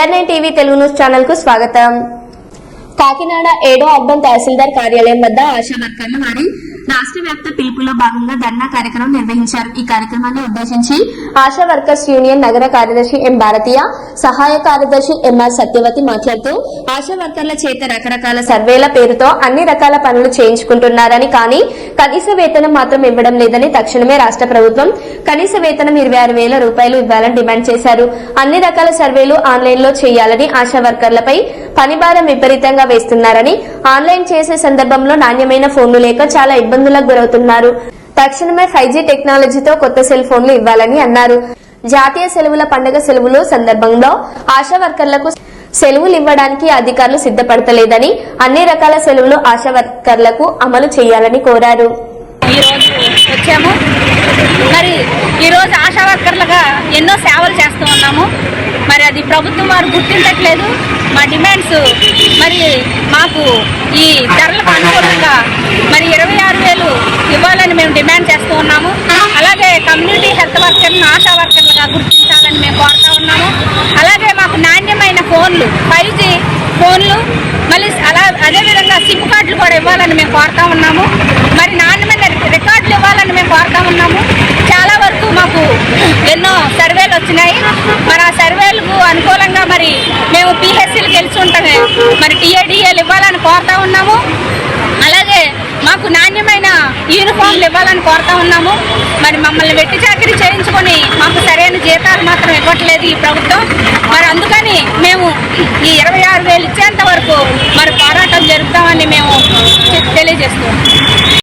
AR nine TV Telugu news ఛానల్కు స్వాగతం. కాకినాడ ఏడో అర్బన్ తహసీల్దార్ కార్యాలయం వద్ద ఆశా వర్కర్లు వారి రాష్ట్ర వ్యాప్త పిలుపులో భాగంగా ధర్నా కార్యక్రమం నిర్వహించారు. ఈ కార్యక్రమాన్ని ఉద్దేశించి ఆశా వర్కర్స్ యూనియన్ నగర కార్యదర్శి ఎం భారతీయ సహాయ కార్యదర్శి ఎంఆర్ సత్యవతి మాట్లాడుతూ ఆశా వర్కర్ల చేత రకరకాల సర్వేల పేరుతో అన్ని రకాల పనులు చేయించుకుంటున్నారని కానీ కనీస వేతనం మాత్రం ఇవ్వడం లేదని తక్షణమే రాష్ట్ర ప్రభుత్వం కనీస వేతనం ఇరవై ఆరు వేల రూపాయలు ఇవ్వాలని డిమాండ్ చేశారు. అన్ని రకాల సర్వేలు ఆన్లైన్లో చేయాలని ఆశా వర్కర్లపై పనిభారం విపరీతంగా వేస్తున్నారని ఆన్లైన్ చేసే సందర్భంలో నాణ్యమైన ఫోన్లు లేక చాలా ఇబ్బందులకు గురవుతున్నారు. తక్షణమే ఫైవ్ జీ టెక్నాలజీతో కొత్త సెల్ ఫోన్లు ఇవ్వాలని అన్నారు. జాతీయ సెలవుల పండుగ సెలవులు సందర్భంలో ఆశా వర్కర్లకు సెలవులు ఇవ్వడానికి అధికారులు సిద్ధపడతలేదని అన్ని రకాల సెలవులు ఆశా వర్కర్లకు అమలు చేయాలని కోరారు. ఈరోజు వచ్చాము. మరి ఈరోజు ఆశా వర్కర్లుగా ఎన్నో సేవలు చేస్తూ ఉన్నాము. మరి అది ప్రభుత్వం వారు గుర్తించట్లేదు. మా డిమాండ్స్ మరి మాకు ఈ ధరలకు అనుకూలంగా మరి ఇరవై ఆరు వేలు ఇవ్వాలని మేము డిమాండ్ చేస్తూ ఉన్నాము అలాగే కమ్యూనిటీ హెల్త్ వర్కర్లను ఆశా వర్కర్లుగా గుర్తించాలని మేము కోరుతా ఉన్నాము. అలాగే మాకు నాణ్యమైన ఫోన్లు ఫైవ్ జీ ఫోన్లు మళ్ళీ అలా అదేవిధంగా సిమ్ కార్డులు కూడా ఇవ్వాలని మేము కోరుతా ఉన్నాము. మరి నాణ్యమైన రికార్డులు ఇవ్వాలని మేము కోరుతా ఉన్నాము. చాలా వరకు మాకు ఎన్నో సర్వేలు వచ్చినాయి. మరి ఆ సర్వేలకు అనుకూలంగా మరి మేము పిహెచ్సీలు గెలిచి ఉంటామే మరి టీఏడిఏలు ఇవ్వాలని కోరుతా ఉన్నాము. మాకు నాణ్యమైన యూనిఫామ్లు ఇవ్వాలని కోరుతా ఉన్నాము. మరి మమ్మల్ని వెట్టి చాకరీ చేయించుకొని మాకు సరైన జీతాలు మాత్రం ఇవ్వట్లేదు ఈ ప్రభుత్వం. మరి అందుకని మేము ఈ ఇరవై ఆరు వేలు ఇచ్చేంత వరకు మరి పోరాటం జరుపుతామని మేము తెలియజేస్తున్నాం.